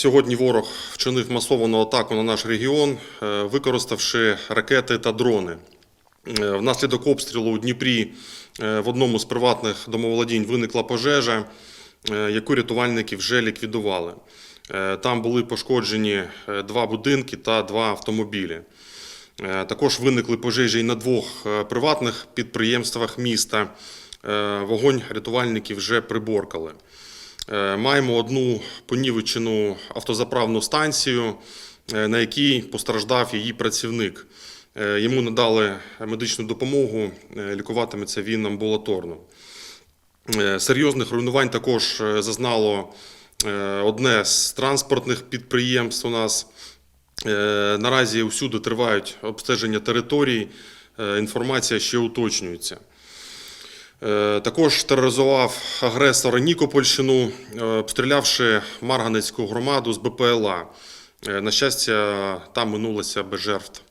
Сьогодні ворог вчинив масовану атаку на наш регіон, е, використавши ракети та дрони. Е, Внаслідок обстрілу у Дніпрі е, в одному з приватних домоволодінь виникла пожежа, яку рятувальники вже ліквідували. Там були пошкоджені два будинки та два автомобілі. Також виникли пожежі і на двох приватних підприємствах міста. Вогонь рятувальники вже приборкали. Е, Маємо одну понівечену автозаправну станцію, е, на якій постраждав її працівник. Е, Йому надали медичну допомогу, лікуватиметься він амбулаторно. Серйозних руйнувань також зазнало одне з транспортних підприємств у нас. Наразі усюди тривають обстеження територій, інформація ще уточнюється. Е, Також тероризував агресор Нікопольщину, е, обстрілявши Марганецьку громаду з БПЛА. Е, На щастя, там минулося без жертв.